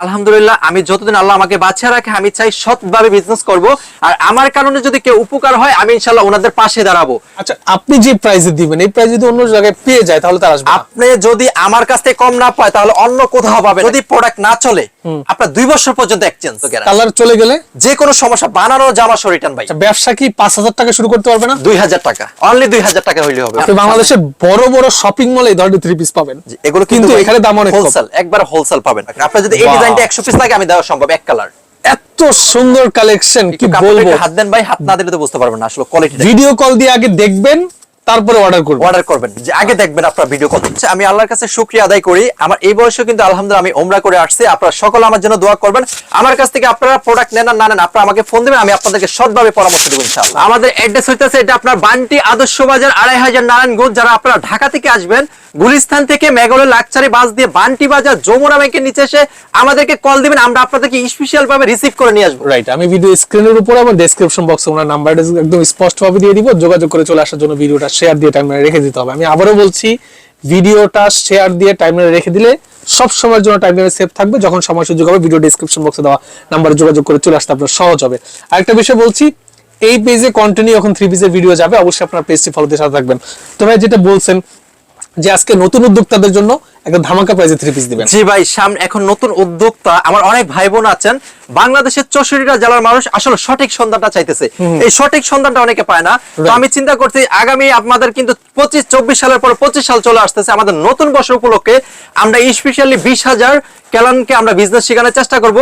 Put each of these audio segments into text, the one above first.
আলহামদুলিল্লাহ আমি যতদিন আল্লাহ আমাকে বাঁচিয়ে রাখে আমি চাই সৎভাবে বিজনেস করব। আর আমার কারণে যদি কেউ উপকার হয় আমি ইনশাল্লাহ ওনাদের পাশে দাঁড়াবো। আচ্ছা আপনি যে প্রাইসে দিবেন এই প্রাইস যদি অন্য জায়গায় পেয়ে যায় তাহলে তার আসবে আপনি যদি আমার কাছ থেকে কম না পায় তাহলে অন্য কোথাও পাবেন যদি প্রোডাক্ট না চলে আপনার দুই বছর পর্যন্ত এক্সচেঞ্জ কালার চলে গেলে? যে কোনো সমস্যা বানানো জামা রিটার্ন ভাই। আচ্ছা, ব্যবসা কি পাঁচ হাজার টাকা শুরু করতে পারবে না? দুই হাজার টাকা। অনলি দুই হাজার টাকা হইলে হবে। আপনি বাংলাদেশের বড় বড় শপিং মলে এই ধরনের থ্রি পিস পাবেন। এগুলো কিন্তু এখানে দাম অনেক হোলসেল একবার হোলসেল পাবেন। আপনি যদি এই বাহ। ডিজাইনটা একশো পিস লাগে আমি দেওয়া সম্ভব এক কালার এত সুন্দর কালেকশন কি বলব? হাত দেন ভাই হাত না দিলে তো বুঝতে পারবেন না আসলে কোয়ালিটি ভিডিও কল দিয়ে আগে দেখবেন তারপরে অর্ডার করবেন। অর্ডার করবেন। যে আগে দেখবেন আপনার ভিডিও কল হচ্ছে আমি আল্লাহর কাছে শুক্রিয়া আদায় করি। আমার এই বয়সে কিন্তু আলহামদুলিল্লাহ আমি ওমরা করে আসছি। আপনারা সকলে আমার জন্য দোয়া করবেন। আমার কাছ থেকে আপনারা প্রোডাক্ট নেন না নেন আপনারা আমাকে ফোন দিবেন আমি আপনাদেরকে সৎভাবে পরামর্শ দেবো ইনশাআল্লাহ। আমাদের অ্যাড্রেস হইতেছে এটা আপনার বান্টি আদর্শ বাজার আড়াই হাজার নারায়ণগঞ্জ। যারা আপনারা ঢাকা থেকে আসবেন গুলিস্তান থেকে মেঘলের লাকচারি বাস দিয়ে বান্টি বাজার যমুনা ব্যাংকের নিচে এসে আমাদেরকে কল দিবেন আমরা আপনাদেরকে স্পেশাল ভাবে রিসিভ করে নিয়ে আসব। রাইট আমি ভিডিও স্ক্রিনের উপর এবং ডেসক্রিপশন বক্সে ওনার নাম্বারটা একদম স্পষ্ট ভাবে দিয়ে দিব। যোগাযোগ করে চলে আসার জন্য ভিডিওটা শেয়ার দিয়ে টাইমলাইনে রেখে দিতে হবে। আমি আবারও বলছি, ভিডিওটা শেয়ার দিয়ে টাইমলাইনে রেখে দিলে সব সময়ের জন্য টাইমলাইনে সেভ থাকবে। যখন সময় সুযোগ হবে ভিডিও ডিসক্রিপশন বক্সে দেওয়া নাম্বারে যোগাযোগ করে চলে আসতে আপনার সহজ হবে। আরেকটা বিষয় বলছি, এই পেজে কন্টিনিউ এখন থ্রি পিসের ভিডিও যাবে, অবশ্যই আপনার পেজটি ফলোতে সাথে থাকবেন। তো ভাই যেটা বলছেন, যে আজকে নতুন উদ্যোক্তাদের জন্য একটা ধামাকা প্রাইজে থ্রি পিস দিবেন। জি ভাই সামনে এখন নতুন উদ্যোক্তা আমার অনেক ভাই বোন আছেন। বাংলাদেশের চৌষট্টিটা জেলার মানুষ আসলে সঠিক সন্ধানটা চাইতেছে। এই সঠিক সন্ধানটা অনেকে পায় না। তো আমি চিন্তা করছি আগামী আপনাদের কিন্তু পঁচিশ চব্বিশ সালের পর পঁচিশ সাল চলে আসতেছে আমাদের নতুন বছর উপলক্ষে। আমরা স্পেশালি বিশ হাজার ক্যালানকে আমরা বিজনেস শেখানোর চেষ্টা করব.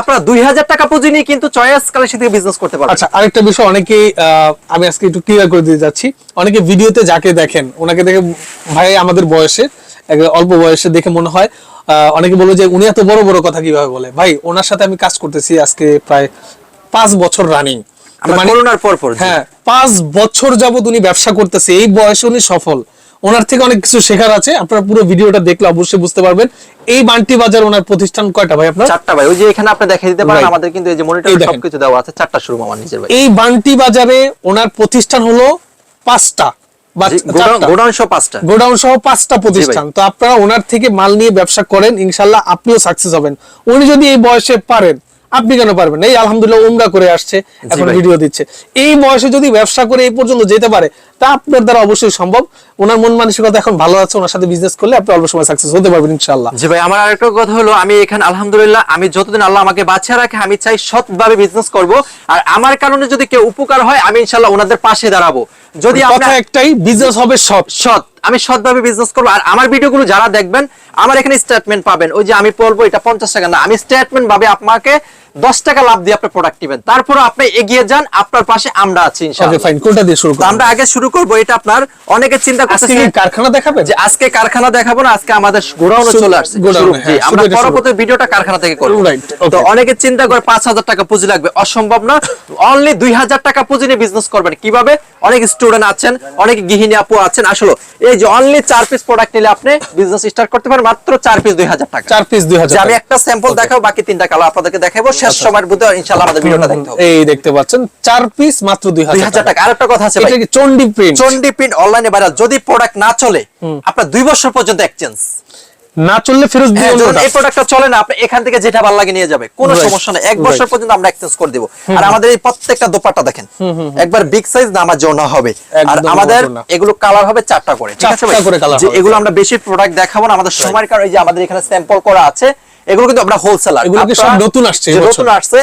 আপনারা দুই হাজার টাকা পুঁজি নিয়ে কিন্তু চয়েস কালেকশন থেকে বিজনেস করতে পারবেন। আচ্ছা আরেকটা বিষয় অনেকেই আহ, আমি আজকে একটু ক্লিয়ার করে দিতে যাচ্ছি। অনেকে ভিডিওতে যাকে দেখেন ওনাকে দেখে ভাই আমাদের বয়সে অল্প বয়সে দেখে মনে হয় অনেকে বলব যে উনি এত বড় বড় কথা কীভাবে বলে? ভাই ওনার সাথে আমি কাজ করতেছি আজকে প্রায় পাঁচ বছর রানিং করোনার পর পর হ্যাঁ পাঁচ বছর যাবত উনি ব্যবসা করতেছে এই বয়সে উনি সফল। ওনার থেকে অনেক কিছু শেখার আছে আপনারা পুরো ভিডিওটা দেখলে অবশ্যই বুঝতে পারবেন। এই বান্টি বাজার ওনার প্রতিষ্ঠান কয়টা ভাই আপনার? চারটা ভাই ওই যে এখানে আপনি দেখে দিতে পারেন আমাদের কিন্তু এই যে মনিটর সবকিছু দেওয়া আছে চারটা শুরু আমার নিজের ভাই। এই বান্টি বাজারে ওনার প্রতিষ্ঠান হলো পাঁচটা। গোডাউন সহ পাঁচটা। গোডাউন সহ পাঁচটা প্রতিষ্ঠান। তো আপনারা ওনার থেকে মাল নিয়ে ব্যবসা করেন ইনশাল্লাহ আপনিও সাকসেস হবেন। উনি যদি এই বয়সে পারেন আপনি কেন পারবেন না? এই আলহামদুলিল্লাহ উমরা করে আসছে এখন ভিডিও দিচ্ছে। এই বয়সে যদি ব্যবসা করে এই পর্যন্ত যেতে পারে তা আপনার দ্বারা অবশ্যই সম্ভব। ওনার মন মানসিকতা এখন ভালো আছে ওনার সাথে বিজনেস করলে আপনি অল্প সময় সাকসেস হতে পারবেন জি ভাই আমার আরেকটা কথা হলো আমি এখানে আলহামদুলিল্লাহ আমি যতদিন আল্লাহ আমাকে বাঁচিয়ে রাখে আমি চাই সৎভাবে বিজনেস করব। আর আমার কারণে যদি কেউ উপকার হয় আমি ইনশাল্লাহ ওনাদের পাশে দাঁড়াবো। যদি কথা আপনার একটাই বিজনেস হবে সৎ। সৎ। আমি সৎভাবে বিজনেস করব। আর আমার ভিডিওগুলো যারা দেখবেন আমার এখানে স্টেটমেন্ট পাবেন। ওই যে আমি বলব এটা পঞ্চাশ টাকা না আমি স্টেটমেন্ট ভাবে আপনাকে দশ টাকা লাভ দিয়ে আপনি প্রোডাক্ট নেবেন। তারপরে আপনি এগিয়ে যান আপনার পাশে আমরা আছি কোনটা দিয়ে শুরু আমরা আগে শুরু করব এটা আপনার অনেকে চিন্তা আজকে করতেছে কি কারখানা দেখাবেন? যে আজকে কারখানা দেখাবো না আজকে আমাদের গোডাউনে চলে আসছে। হ্যাঁ, আমরা। পরবর্তী ভিডিওটা কারখানা থেকে করব। তো অনেকে চিন্তা করে পাঁচ হাজার টাকা পুঁজি লাগবে অসম্ভব না। অনলি দুই হাজার টাকা পুঁজি নিয়ে বিজনেস করবেন। কীভাবে? অনেক স্টুডেন্ট আছেন অনেক গৃহিণী আপু আছেন। আসলে এই যে অনলি চার পিস প্রোডাক্ট নিলে আপনি বিজনেস স্টার্ট করতে পারেন মাত্র চার পিস দুই হাজার টাকা। চার পিস দুই হাজার আমি একটা স্যাম্পল দেখাবো বাকি তিনটা কালো আপনাদেরকে দেখাবো। শেষ মধ্যে ইনশাল্লাহ আমাদের ভিডিওটা দেখতে হবে। এই দেখতে পাচ্ছেন চার পিস মাত্র দুই দুই হাজার হাজার টাকা। আরেকটা কথা আছে এটা কি চন্ডি প্রিন্ট চন্ডি প্রিন্ট অনলাইনে ভাইরাল যদি প্রোডাক্ট না চলে আপনার দুই বছর পর্যন্ত এক্সচেঞ্জ না চললে ফেরত দিয়ে হ্যাঁ। এই প্রোডাক্টটা চলে না আপনি এখান থেকে যেটা ভালো লাগে নিয়ে যাবে। কোনো সমস্যা নেই। এক বছর পর্যন্ত আমরা এক্সচেঞ্জ করে দিব। আর আমাদের এই প্রত্যেকটা দোপাট্টা দেখেন। একবার বিগ সাইজ নামার জন্য হবে। আর আমাদের এগুলো কালার হবে চারটা করে। ঠিক আছে ভাই? যে এগুলো আমরা বেশি প্রোডাক্ট দেখাবো না আমাদের সময়ের কারণে এই যে আমাদের এখানে স্যাম্পল করা আছে এগুলো কিন্তু আমরা হোলসেলার এগুলো কি সব নতুন আসছে? নতুন আসছে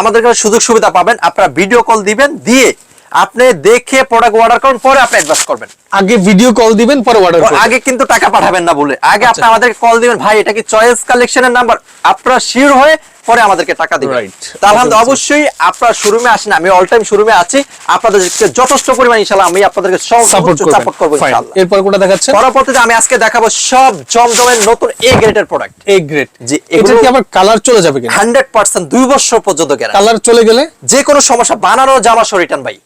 আমাদের কাছে সুযোগ সুবিধা পাবেন আপনারা ভিডিও কল দিবেন দিয়ে আপনি দেখে প্রোডাক্ট অর্ডার করুন পরে আপনি অ্যাডভান্স করবেন। আগে ভিডিও কল দিবেন পরে অর্ডার করুন করবেন। আগে কিন্তু টাকা পাঠাবেন না বলে। আগে আপনি আমাদেরকে কল দিবেন ভাই এটা কি চয়েস কালেকশনের নাম্বার আপনারা শিওর হয়ে পরে আমাদেরকে টাকা দিবেন। আলহামদুলিল্লাহ অবশ্যই আপনার শোরুমে আসেন আমি অল টাইম শোরুমে আছি। আপনাদেরকে যথেষ্ট পরিমাণ ইনশাআল্লাহ আমি আপনাদেরকে সাপোর্ট সাপোর্ট করব ইনশাআল্লাহ। এরপর কোনটা দেখাচ্ছেন? পরবর্তীতে আমি আজকে দেখাবো সব জমজমের নতুন এ গ্রেডের প্রোডাক্ট এ গ্রেড জি, এটা কি আবার কালার চলে যাবে কিনা? হান্ড্রেড পার্সেন্ট দুই বছর পর্যন্ত গ্যারান্টি কালার চলে গেলে? যে কোনো সমস্যা বানানো জামা সহ রিটার্ন ভাই।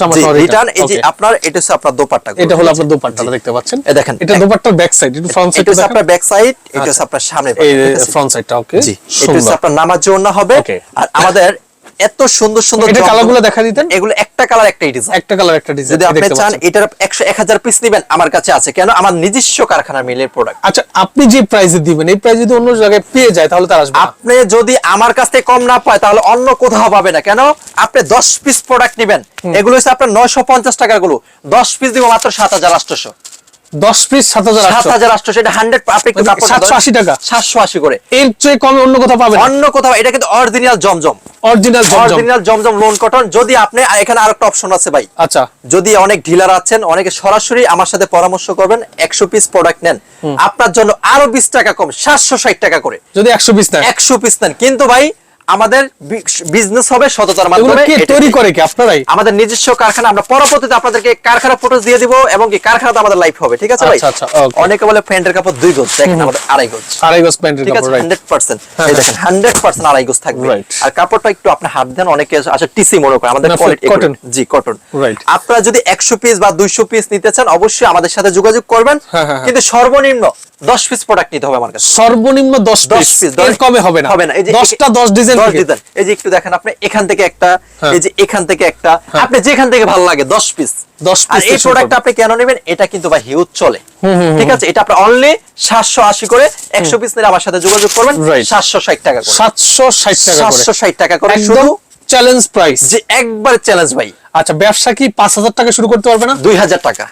সময় রিটার্ন এই যে আপনার এটা হচ্ছে আপনার দোপাট্টা এটা হলো আপনার দোপাট্টাটা দেখতে পাচ্ছেন? এ দেখেন, এটা দোপাট্টার ব্যাক সাইড একটু ফ্রন্ট সাইড এটা আপনার ব্যাক সাইড এটা হচ্ছে আপনার সামনে এই ফ্রন্ট সাইডটা ওকে জি এটা হচ্ছে আপনার নামার জন্য হবে। আর আমাদের এত সুন্দর সুন্দর এটা কালারগুলো দেখা দিতেন? এগুলো একটা কালার একটা ডিজাইন একটা কালার একটা ডিজাইন যদি আপনি চান এটার একশো এক হাজার পিস নিবেন আমার কাছে আছে। কেন? আমার নিজস্ব কারখানার মিলের প্রোডাক্ট আচ্ছা আপনি যে প্রাইসে দিবেন এই প্রাইস যদি অন্য জায়গায় পেয়ে যায় তাহলে তার আসবে আপনি যদি আমার কাছ থেকে কম না পায় তাহলে অন্য কোথাও পাবে না। কেন? আপনি দশ পিস প্রোডাক্ট নিবেন। এগুলো হচ্ছে আপনার নয়শো পঞ্চাশ টাকারগুলো দশ পিস দিব মাত্র সাত হাজার আটশোশো দশ পিস সাত হাজার সাত আটশো হাজার আটশোশো এটা হান্ড্রেড আপনি একটু কাপড়টা 780 টাকা? সাতশো আশি করে। এর চেয়ে কমে অন্য কোথাও পাবেন অন্য কোথাও এটা কিন্তু অরিজিনাল জমজম। অরিজিনাল অরিজিনাল জমজম লোন কটন যদি আপনি এখানে আরেকটা অপশন আছে ভাই। আচ্ছা। যদি অনেক ডিলার আছেন অনেকে সরাসরি আমার সাথে পরামর্শ করবেন একশো পিস প্রোডাক্ট নেন। আপনার জন্য আরও বিশ টাকা কম সাতশো ষাট টাকা করে। যদি একশো পিস নেন। একশো পিস নেন। কিন্তু ভাই আমাদের বিজনেস হবে সততার মাধ্যমে কে তৈরি করে কি আপনারাই? আমাদের নিজস্ব কারখানা আমরা পরবর্তীতে আপনাদেরকে কারখানা ফটো দিয়ে দিব এবং কি কারখানাতে আমাদের লাইফ হবে ঠিক আছে ভাই? আচ্ছা, আচ্ছা, অনেকে বলে প্যান্টের কাপড় দুই গজ দেখেন আমাদের আড়াই গজ। আড়াই গজ প্যান্টের কাপড় রাইট হ্যাঁ, এই হ্যাঁ। দেখেন হান্ড্রেড পার্সেন্ট আড়াই গজ থাকবে। আর কাপড়টা একটু আপনি হাত দেন অনেকে আচ্ছা টিসি মনে করে আমাদের কোয়ালিটি cotton। জি কটন Right. আপনারা যদি একশো পিস বা দুইশো পিস নিতে চান অবশ্যই আমাদের সাথে যোগাযোগ করবেন। হ্যাঁ। কিন্তু সর্বনিম্ন দশ পিস প্রোডাক্ট নিতে হবে আমার কাছে। সর্বনিম্ন দশ দশ পিস পিস এর কমে হবে না? হবে না। এই যে দশটা দশ ডিজাইন দশ ডিজাইন। এই যে একটু দেখেন আপনি এখান থেকে একটা হ্যাঁ। এই যে এখান থেকে একটা আপনি যেখান থেকে ভালো লাগে দশ পিস 10 আর এই থেকে আপনি কেন নেবেন? এটা কিন্তু ভাই হিউজ চলে। ঠিক আছে? এটা আপনি অনলি সাতশো আশি করে একশো পিস নিলে আমার সাথে যোগাযোগ করবেন Right. সাতশো ষাট টাকা করে। টাকা করে। সাতশো ষাট টাকা করে শুধু চ্যালেঞ্জ প্রাইস যে একবার চ্যালেঞ্জ ভাই। আচ্ছা ব্যবসা কি পাঁচ হাজার টাকা শুরু করতে পারবে না? দুই হাজার টাকা।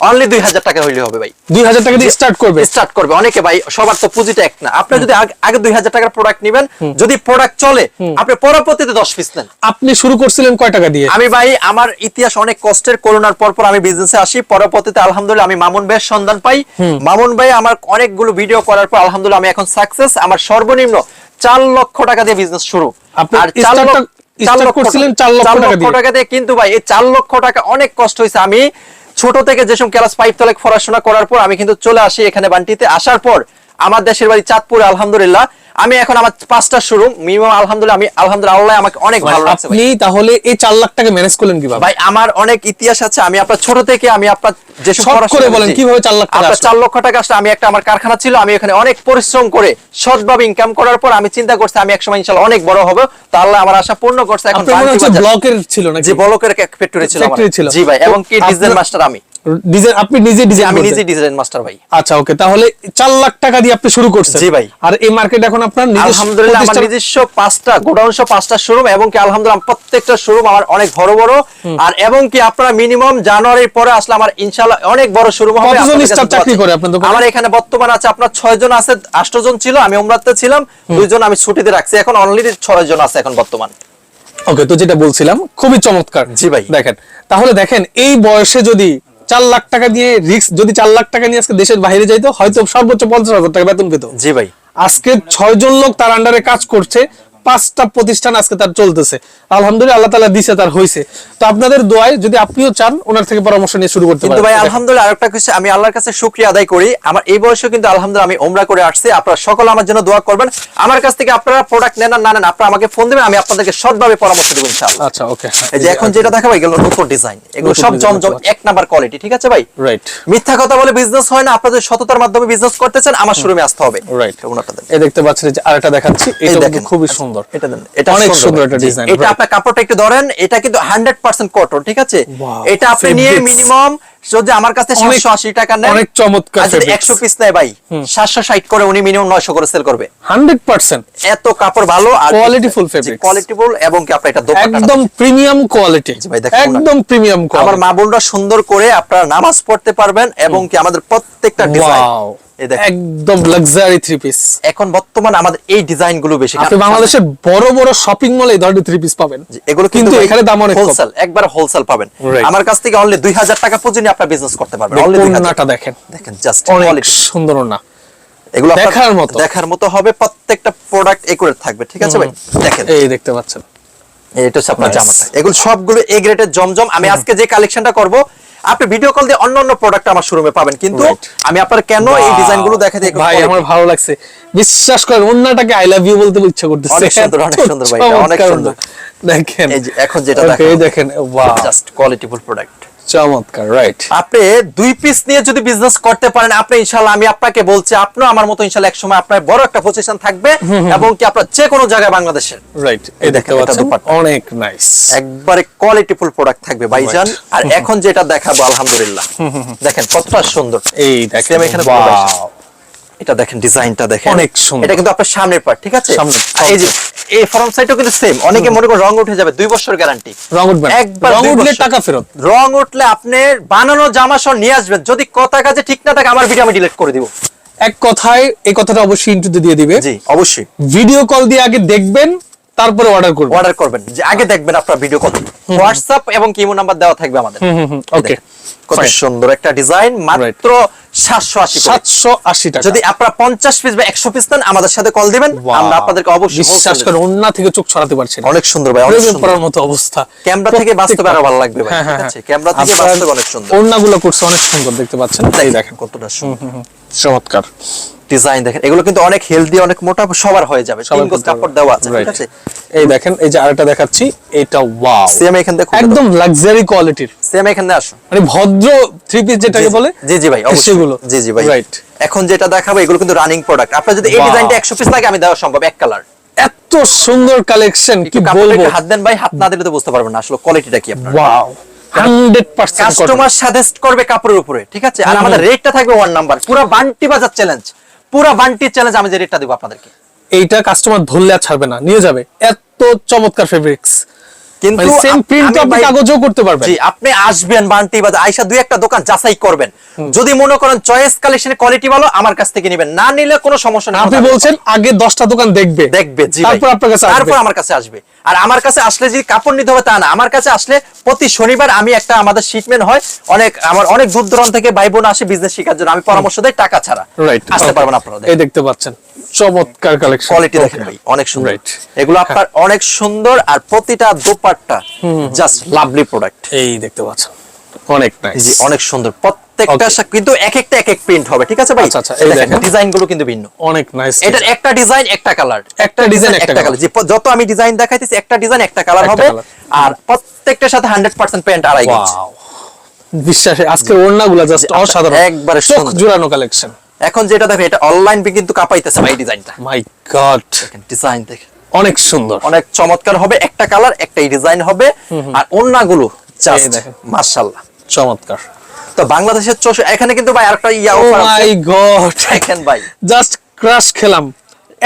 অনলি দুই হাজার টাকা হইলে হবে ভাই। দুই হাজার টাকা দিয়ে স্টার্ট করবে? স্টার্ট করবে। অনেকে ভাই সবার তো পুঁজিটা এক না। আপনি যদি আগে- দুই হাজার টাকার প্রোডাক্ট নিবেন যদি প্রোডাক্ট চলে আপনি পরবর্তীতে দশ পিস নেন। আপনি শুরু করছিলেন কয় টাকা দিয়ে? আমি ভাই আমার ইতিহাস অনেক কষ্টের করোনার পর পর আমি বিজনেসে আসি। পরবর্তীতে আলহামদুলিল্লাহ আমি মামুন ভাইয়ের সন্ধান পাই। মামুন ভাই আমার অনেকগুলো ভিডিও করার পর আলহামদুলিল্লাহ আমি এখন সাকসেস আমার সর্বনিম্ন চার লক্ষ টাকা দিয়ে বিজনেস শুরু। আর চার লক্ষ- চার লক্ষ করছিলেন চার। টাকা দিয়ে কিন্তু ভাই এই চার লক্ষ টাকা অনেক কষ্ট হয়েছে। আমি ছোট থেকে যেসব ক্লাস ফাইভ তলায় পড়াশোনা করার পর আমি কিন্তু চলে আসি এখানে বান্টিতে। আসার পর আমার দেশের বাড়ি চাঁদপুর, আলহামদুলিল্লাহ। আমি এখন আমার পাঁচটা শোরুম মিনিমাম আলহামদুলিল্লাহ আমি আলহামদুলিল্লাহ আল্লাহ আমাকে অনেক ভালো লাগছে ভাই। আপনি তাহলে এই চার লাখ টাকা ম্যানেজ করলেন কীভাবে ভাই আমার অনেক ইতিহাস আছে আমি আপনার ছোট থেকে আমি আপনার শর্ট পড়াশোনা করে বলেন কীভাবে চার লাখ টাকা আপনার আসলো? চার লক্ষ টাকা আসলে আমি একটা আমার কারখানা ছিল আমি এখানে অনেক পরিশ্রম করে সৎভাবে ইনকাম করার পর আমি চিন্তা করছি আমি একসময় ইনশাল্লাহ অনেক বড় হব তো আল্লাহ আমার আশা পূর্ণ করছে এখন ব্লকের ছিল নাকি জি বলকের ফ্যাক্টরি ছিল আমার। জি ভাই এবং কি ডিজাইন মাস্টার আমি ডিজাইন আপনি নিজে ডিজাইন আমি নিজে ডিজাইন মাস্টার ভাই। আচ্ছা ওকে তাহলে চার লাখ টাকা দিয়ে আপনি শুরু করছেন। জি ভাই। আর এই মার্কেট এখন আপনার নিজস্ব আলহামদুলিল্লাহ আমার নিজস্ব পাঁচটা গোডাউন সহ পাঁচটা শোরুম এবং কি আলহামদুলিল্লাহ প্রত্যেকটা শোরুম আমার অনেক বড় বড়। আর এবং কি আপনারা মিনিমাম জানুয়ারির পরে আসলে আমার ইনশাআল্লাহ অনেক বড় শোরুম হবে। কতজন আপনাদের staff চাকরি করে দোকানে? আমার এখানে বর্তমানে আছে আপনার ছয় জন আছে আষ্ট জন ছিল আমি উমরাতে ছিলাম দুইজন আমি ছুটিতে রাখছি এখন অনলি ছয় জন আছে এখন বর্তমান। ওকে তো যেটা বলছিলাম খুবই চমৎকার। জি ভাই। দেখেন তাহলে দেখেন এই বয়সে যদি চার লাখ টাকা দিয়ে রিস্ক যদি চার লাখ টাকা নিয়ে আজকে দেশের বাইরে যাইতো হয়তো সর্বোচ্চ পঞ্চাশ হাজার টাকা বেতন পেত। জি ভাই। আজকে ছয়জন লোক তার আন্ডারে কাজ করছে পাঁচটা প্রতিষ্ঠান আজকে তার চলতেছে। আলহামদুলিল্লাহ আল্লাহ তালা দিছে তার হয়েছে তো আপনাদের দোয়ায় যদি আপনিও চান ওনার থেকে পরামর্শ নিয়ে শুরু করতে কিন্তু ভাই আলহামদুলিল্লাহ আরেকটা কিছু আমি আল্লাহর কাছে শুকরিয়া আদায় করি। আমার এই বয়সে কিন্তু আলহামদুলিল্লাহ আমি ওমরা করে আসছি। আপনারা সকলে আমার জন্য দোয়া করবেন। আমার কাছ থেকে আপনারা প্রোডাক্ট নেন না নেন আপনারা আমাকে ফোন দিবেন আমি আপনাদেরকে সৎভাবে পরামর্শ দেবো ইনশাআল্লাহ। আচ্ছা ওকে এই যে এখন যেটা দেখাবো এগুলো নতুন ডিজাইন এগুলো সব জমজম এক নাম্বার কোয়ালিটি ঠিক আছে ভাই? রাইট মিথ্যা কথা বলে বিজনেস হয় না আপনারা যদি সততার মাধ্যমে বিজনেস করতে চান আমার শোরুমে আসতে হবে। রাইট ওনারটা দেন। এই দেখতে পাচ্ছেন যে আরেকটা দেখাচ্ছি এটা খুবই আচ্ছা, সুন্দর। এটা দেন। এটা অনেক সুন্দর একটা ডিজাইন এটা আপনার কাপড়টা একটু ধরেন এটা কিন্তু হান্ড্রেড পার্সেন্ট কটন ঠিক আছে? এটা আপনি নিয়ে মিনিমাম যদি আমার কাছে সাতশো আশি টাকা নেন অনেক চমৎকার যদি একশো পিস নেয় ভাই। সাতশো ষাট করে উনি মিনিমাম নয়শো করে সেল করবে। Hundred percent. এত কাপড় ভালো আর Qualityful fabrics। কোয়ালিটিফুল এবং কি আপনার এটা একদম প্রিমিয়াম কোয়ালিটি একদম প্রিমিয়াম আমার মা বোনরা সুন্দর করে আপনারা নামাজ পড়তে পারবেন এবং কি আমাদের প্রত্যেকটা ডিজাইন একদম লাক্সারি থ্রি পিস এখন বর্তমান আমাদের এই ডিজাইনগুলো বেশি আপনি বাংলাদেশের বড় বড় শপিং মলে এই ধরনের থ্রি পিস পাবেন। এগুলো কিন্তু কিন্তু এখানে দাম অনেক হোলসেল একবার হোলসেল পাবেন। আমার কাছ থেকে অনলি দুই হাজার টাকা পুঁজি নিয়ে বিজনেস করতে পারবেন। অনলি দুই ওড়নাটা দেখেন? দেখেন জাস্ট অনেক সুন্দর না। এগুলো দেখার মতো। দেখার মতো হবে প্রত্যেকটা প্রোডাক্ট একুরেট থাকবে ঠিক আছে ভাই? দেখেন। এই দেখতে পাচ্ছেন। এটা হচ্ছে আপনার. জামাটা। এগুলো সবগুলো এ গ্রেডের জমজম। আমি আজকে যে কালেকশনটা করব আপনি ভিডিও কল দিয়ে অন্য অন্য প্রোডাক্ট আমার শোরুমে পাবেন। কিন্তু আমি আপনার কেন এই ডিজাইনগুলো দেখা দিয়ে ভাই আমার ভালো লাগছে। বিশ্বাস করেন অন্যটাকে আই লাভ ইউ বলতে ইচ্ছা করতেছে। অনেক সুন্দর, অনেক সুন্দর ভাই, এটা অনেক সুন্দর। দেখেন। এই যে এখন যেটা দেখেন দেখেন wow just quality full product চমৎকার রাইট আপনি দুই পিস নিয়ে যদি বিজনেস করতে পারেন আপনি ইনশাল্লাহ আমি আপনাকে বলছি আপনিও আমার মতো ইনশাল্লাহ এক সময় আপনার বড় একটা পজিশন থাকবে এবং কি আপনার যে কোনো জায়গায় বাংলাদেশের। রাইট এই দেখতে পাচ্ছেন অনেক নাইস একবারে কোয়ালিটিফুল প্রোডাক্ট থাকবে ভাইজান। আর এখন যেটা দেখাবো আলহামদুলিল্লাহ। দেখেন কতটা সুন্দর। এই দেখেন এখানে এটা দেখেন ডিজাইনটা দেখেন। অনেক সুন্দর। এটা কিন্তু আপনার সামনের পার্ট ঠিক আছে? সামনের, আর এই যে এই ফ্রন্ট সাইডও কিন্তু সেম অনেকে মনে করেন রং উঠে যাবে দুই বছর গ্যারান্টি রং উঠবে একবার রং উঠলে টাকা ফেরত। রং উঠলে আপনি বানানো জামা সহ নিয়ে আসবেন। যদি কথা কাজে ঠিক না থাকে আমার ভিডিও আমি ডিলিট করে দিব। এক কথায় এই কথাটা অবশ্যই ইন্টুতে দিয়ে দিবে। জি অবশ্যই। ভিডিও কল দিয়ে আগে দেখবেন তারপরে অর্ডার করবেন। অর্ডার করবেন। যে আগে দেখবেন আপনার ভিডিও কত হোয়াটসঅ্যাপ এবং কিমো নাম্বার দেওয়া থাকবে আমাদের। ওকে কত সুন্দর একটা ডিজাইন মাত্র টাকা। যদি আপনারা পিস বা একশো পিস নেন আমাদের সাথে কল দিবেন। Wow! আমরা আপনাদেরকে অবশ্যই বিশ্বাস করে অন্য থেকে চোখ ছড়াতে পারছেন অনেক সুন্দর ভাই অনেক সুন্দর। মতো অবস্থা। ক্যামেরা থেকে বাস্তবে আরও ভালো লাগবে ভাই হ্যাঁ, হ্যাঁ, ঠিক আছে? হ্যাঁ। ক্যামেরা থেকে বাস্তবে অনেক সুন্দর। ওড়নাগুলো করছে অনেক সুন্দর দেখতে পাচ্ছেন? এই দেখেন। কতটা সুন্দর। চমৎকার। ডিজাইন দেখেন এগুলো কিন্তু অনেক হেলদি অনেক মোটা সবার হয়ে যাবে। সবার তিন গজ কাপড় দেওয়া আছে ঠিক আছে? এই দেখেন এই যে আরেকটা দেখাচ্ছি এটা ওয়াও সেম এখান থেকে একদম লাক্সারি কোয়ালিটির সেম এখানে আসো। মানে ভদ্র থ্রি পিস যেটাকে বলে জি জি ভাই সেগুলো। জি জি ভাই। Right. এখন যেটা দেখাবো এগুলো কিন্তু রানিং প্রোডাক্ট আপনার যদি এই ডিজাইনটা 100 পিস লাগে আমি দেওয়া সম্ভব এক কালার এত সুন্দর কালেকশন কি বলব? হাত দেন ভাই হাত না দিলে তো বুঝতে পারবেন না আসলে কোয়ালিটিটা কি আপনার। ওয়াও কাস্টমার সাজেস্ট করবে কাপড়ের উপরে ঠিক আছে? আর আমাদের রেটটা থাকবে ওয়ান নাম্বার পুরো বান্টি বাজার চ্যালেঞ্জ পুরো বান্টি চ্যালেঞ্জ আমি যে রেটটা দেবো আপনাদেরকে। এইটা কাস্টমার ধরলে আর ছাড়বে না নিয়ে যাবে। এত চমৎকার ফেব্রিক্স কিন্তু মানে সেম প্রিন্ট আপনি কাগজেও করতে পারবেন। জি আপনি আসবেন বান্টি দুই একটা দোকান যাচাই করবেন। যদি মনে করেন চয়েস কালেকশনের কোয়ালিটি ভালো আমার কাছ থেকে নেবেন। না নিলে কোনো সমস্যা না আপনি বলছেন আগে দশটা দোকান দেখবে। দেখবে জি তারপর আপনার কাছে তারপর আমার কাছে আসবে। আর আমার কাছে আসলে যদি কাপড় নিতে হবে তা না। আমার কাছে আসলে প্রতি শনিবার আমি একটা আমাদের শিটমেন্ট হয়। অনেক আমার অনেক দূর দূরান্ত থেকে ভাই বোন আসে বিজনেস শেখার জন্য। আমি পরামর্শ দেই টাকা ছাড়া। রাইট আসতে পারবেন আপনারা এই দেখতে পাচ্ছেন চমৎকার কালেকশন কোয়ালিটি দেখেন ভাই অনেক সুন্দর। এগুলো আপনার অনেক সুন্দর আর প্রতিটা দোপাট্টা জাস্ট লাভলি প্রোডাক্ট এই দেখতে পাচ্ছেন অনেক নাইস জি অনেক সুন্দর। প্রত্যেকটা কিন্তু এক একটা এক এক প্রিন্ট হবে ঠিক আছে ভাই? আচ্ছা, আচ্ছা, এই দেখেন। ডিজাইনগুলো কিন্তু ভিন্ন। অনেক নাইস এটার একটা ডিজাইন একটা কালার একটা design, একটা কালার যত আমি ডিজাইন দেখাইতেছি একটা ডিজাইন একটা কালার হবে। আর প্রত্যেকটার সাথে 100% প্যান্ট আড়াই গজ। বিশ্বাসে আজকে ওড়নাগুলো জাস্ট অসাধারণ। একবারে চোখ। জোড়ানো কালেকশন এখন যেটা দেখেন এটা অনলাইন কিন্তু কাঁপাইতেছে ভাই ডিজাইনটা মাই গড ডিজাইন দেখেন। অনেক সুন্দর। অনেক চমৎকার হবে একটা কালার একটাই ডিজাইন হবে। আর ওন্নাগুলো জাস্ট। মাশাআল্লাহ। চমৎকার। তো বাংলাদেশের চোষ এখানে কিন্তু ভাই আরেকটা ইয়া অফার আছে। মাই গড দেখেন ভাই। জাস্ট ক্রাশ খেলাম।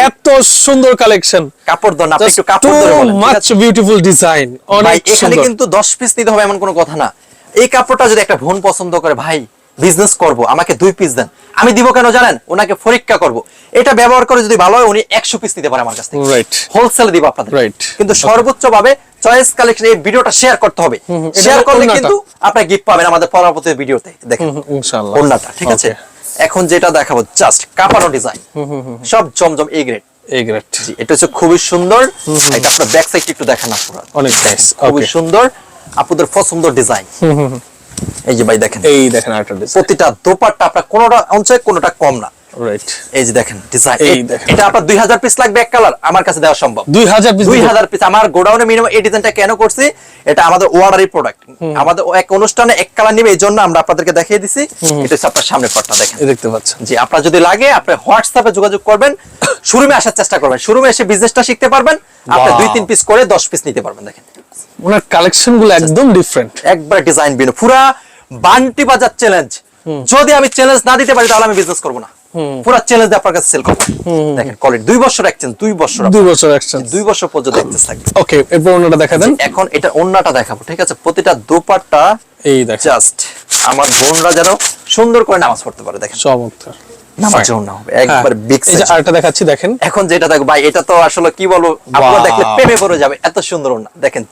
এত সুন্দর কালেকশন কাপড় ধরুন আপনি একটু কাপড় ধরে বলেন মাচ বিউটিফুল ডিজাইন ভাই এখানে কিন্তু 10 পিস নিতে হবে এমন কোনো কথা না। এই কাপড়টা যদি একটা বোন পছন্দ করে ভাই বিজনেস করব আমাকে দুই পিস দেন। আমি দিব কেন জানেন? ওনাকে পরীক্ষা করব। এটা ব্যবহার করে যদি ভালো হয় উনি 100 পিস নিতে পারে আমার কাছ থেকে। রাইট হোলসেলে দিব আপনাদের. কিন্তু সর্বোচ্চ ভাবে চয়েস কালেকশন এই ভিডিওটা শেয়ার করতে হবে। শেয়ার করলে কিন্তু আপনি গিফট পাবেন আমাদের পরবর্তী ভিডিওতে। দেখেন ইনশাআল্লাহ। ওন্নাটা ঠিক আছে? এখন যেটা দেখাবো জাস্ট কাপানো ডিজাইন সব জমজম এ গ্রেড এই গ্রেট জি এটা হচ্ছে খুবই সুন্দর। এটা আপনার ব্যাক সাইড একটু দেখান আপনারা। অনেক nice, খুবই সুন্দর। আপনাদের পছন্দ ডিজাইন এই যে ভাই দেখেন। এই দেখেন আরেকটা প্রতিটা দোপাট্টা আপনার কোনোটা অঞ্চল কোনোটা কম না। রাইট এই যে দেখেন ডিজাইন এটা আপনার পিস লাগবে এক কালার আমার কাছে দেওয়া সম্ভব। দুই হাজার পিস দুই হাজার পিস আমার গোডাউনে মিনিমাম এই ডিজাইনটা কেন করছি এটা আমাদের ওয়ার্ডারি প্রোডাক্ট আমাদের এক অনুষ্ঠানে এক কালার নিবে এই আমরা আপনাদেরকে দেখিয়ে দিছি। এটা আপনার সামনের পাটটা দেখেন। দেখতে পাচ্ছেন। জি আপনার যদি লাগে আপনি হোয়াটসঅ্যাপে যোগাযোগ করবেন শোরুমে আসার চেষ্টা করবেন। শোরুমে এসে বিজনেসটা শিখতে পারবেন আপনি দুই তিন পিস করে দশ পিস নিতে পারবেন দেখেন। ওনার কালেকশনগুলো একদম ডিফারেন্ট একবার ডিজাইন বিনো পুরা বান্টি বাজার চ্যালেঞ্জ যদি আমি চ্যালেঞ্জ না দিতে পারি তাহলে আমি বিজনেস করব না। পুরা চ্যালেঞ্জ আপনার কাছে সেল করব। দেখেন কোয়ালিটি দুই বছর এক্সচেঞ্জ দুই বছর দুই বছর এক্সচেঞ্জ দুই বছর পর্যন্ত এক্সচেঞ্জ থাকবে। ওকে এরপর ওনাটা দেখা দেন। এখন এটা অন্যটা দেখাবো ঠিক আছে? প্রতিটা দোপাট্টা এই দেখেন। জাস্ট আমার বোনরা যেন সুন্দর করে নামাজ পড়তে পারে দেখেন। চমৎকার। নামাজ জন্য একবার হ্যাঁ, বিগ এই যে আরেকটা দেখাচ্ছি দেখেন। এখন যেটা দেখো ভাই এটা তো আসলে কি বলব আপনারা দেখলে প্রেমে পড়ে যাবে এত সুন্দর না দেখেন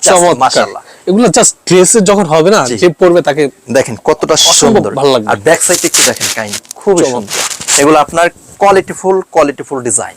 মাশাআল্লাহ। এগুলো জাস্ট ড্রেসে যখন হবে না জি। যে পরবে তাকে দেখেন কতটা সুন্দর। ভালো লাগবে। আর ব্যাক সাইড একটু দেখেন কাইন্ড চমৎকার। সুন্দর। এগুলো আপনার qualityful qualityful quality full design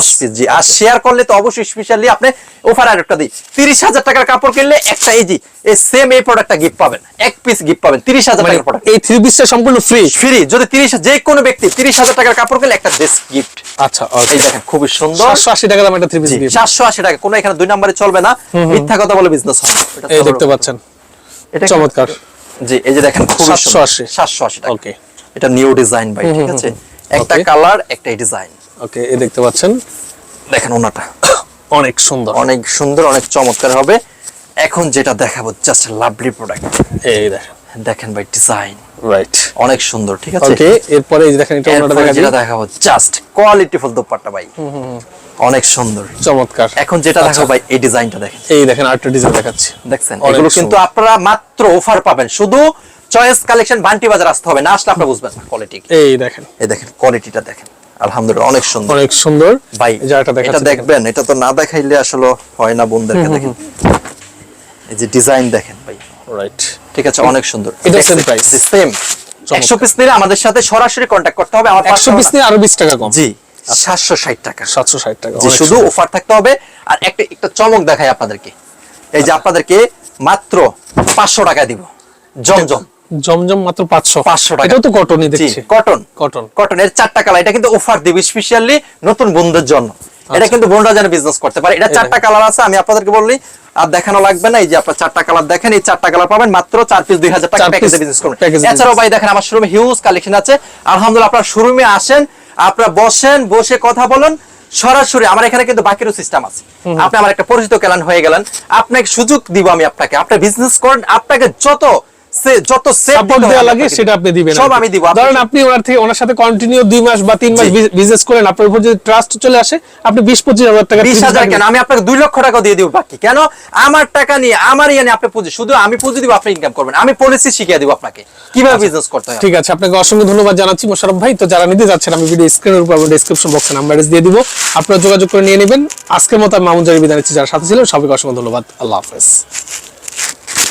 10 জি। আর শেয়ার করলে তো অবশ্যই স্পেশালি আপনি আরেকটা দিই। 30000 টাকার কাপড় কিনলে একটা এই জি এই সেম এই প্রোডাক্টটা গিফট পাবেন। এক পিস গিফট পাবেন 30000 মানে টাকার প্রোডাক্ট এই থ্রি পিসটা সম্পূর্ণ ফ্রি ফ্রি যদি 30 যে কোনো ব্যক্তি 30000 টাকার কাপড় কিনলে একটা ড্রেস আচ্ছা, গিফট টাকা একটা কোনো এখানে দুই চলবে না। মিথ্যা কথা বলে বিজনেস দেখতে পাচ্ছেন। এটা চমৎকার। এই যে দেখেন ওকে এটা নিউ ডিজাইন ভাই ঠিক আছে? একটা কালার একটাই ডিজাইন ওকে দেখতে পাচ্ছেন। দেখেন ওনাটা। অনেক সুন্দর। অনেক সুন্দর অনেক চমৎকার হবে। এখন যেটা দেখাবো জাস্ট লাভলি প্রোডাক্ট এই দেখেন। দেখেন ভাই ডিজাইন রাইট অনেক সুন্দর ঠিক আছে? ওকে এরপরে এই দেখেন এটা ওনাটা দেখা যেটা দেখাবো জাস্ট কোয়ালিটিফুল দোপাট্টা ভাই। অনেক সুন্দর। চমৎকার। এখন যেটা আচ্ছা। দেখাবো ভাই এই ডিজাইনটা দেখেন। এই দেখেন আরেকটা ডিজাইন দেখাচ্ছি। দেখছেন? এগুলো কিন্তু আপনারা মাত্র অফার পাবেন। শুধু চয়েস কালেকশন বান্টি বাজার আসতে হবে। না আসলে আপনারা বুঝবেন না কোয়ালিটি এই দেখেন। এই দেখেন কোয়ালিটিটা দেখেন। আলহামদুলিল্লাহ অনেক সুন্দর। অনেক সুন্দর। ভাই এটা দেখবেন এটা তো না দেখাইলে আসলে হয় না বোনদেরকে দেখেন এই যে ডিজাইন দেখেন ভাই। রাইট ঠিক আছে অনেক সুন্দর। এটা? সেম পিস নিলে আমাদের সাথে সরাসরি কন্ট্যাক্ট করতে হবে। আমার পিস নিয়ে আরও বিশ টাকা কম। জি সাতশো ষাট টাকা। সাতশো ষাট টাকা জি শুধু অফার থাকতে হবে। আর একটা একটা চমক দেখাই আপনাদেরকে। এই যে আপনাদেরকে মাত্র পাঁচশো টাকা দিব। জমজম। জমজম মাত্র পাঁচশো। 500 টাকা। এটাও তো কটনই দেখছি। কটন কটন কটনের চারটা কালার এটা কিন্তু অফার দিব স্পেশালি নতুন বন্ধুদের জন্য। এটা কিন্তু বোনরা যেন বিজনেস করতে পারে। এটা চারটা কালার আছে আমি আপনাদেরকে বললি আর দেখানো লাগবে না এই যে আপনার চারটা কালার দেখেন এই চারটা কালার পাবেন মাত্র চার পিস দুই হাজার টাকা প্যাকেজে বিজনেস করবেন। এছাড়াও ভাই দেখেন আমার শোরুমে হিউজ কালেকশন আছে। আলহামদুলিল্লাহ আপনার শোরুমে আসেন আপনারা বসেন বসে কথা বলেন। সরাসরি আমার এখানে কিন্তু বাকিরও সিস্টেম আছে। আপনি আমার একটা পরিচিত কেলান হয়ে গেলেন। আপনাকে সুযোগ দিব আমি আপনাকে। আপনি বিজনেস করেন আপনাকে যত যত সাপোর্ট দেওয়া লাগে সেটা আপনি দিবেন সব আমি দিব ধরেন আপনি ওনার থেকে ওনার সাথে কন্টিনিউ দুই মাস বা তিন মাস বিজনেস করেন আপনার উপর যদি ট্রাস্ট চলে আসে আপনি বিশ পঁচিশ হাজার টাকা বিশ হাজার। কেন? আমি আপনাকে দুই লক্ষ টাকা দিয়ে দিব বাকি। কেন? আমার টাকা নিয়ে আমার ইয়ে আপনি পুঁজি শুধু আমি পুঁজি দিব আপনি ইনকাম করবেন। আমি পলিসি শিখিয়ে দিব আপনাকে। কীভাবে বিজনেস করতে হয়? ঠিক আছে আপনাকে অসংখ্য ধন্যবাদ জানাচ্ছি মোশারফ ভাই। তো যারা নিতে যাচ্ছেন আমি ভিডিও স্ক্রিনের উপর ডেসক্রিপশন বক্সে নাম্বার দিয়ে দিব। আপনারা যোগাযোগ করে নিয়ে নেবেন। আজকের মতো আমি মামুন জারি বিদায় নিচ্ছি। যারা সাথে ছিলেন সবাইকে অসংখ্য ধন্যবাদ। আল্লাহ হাফেজ।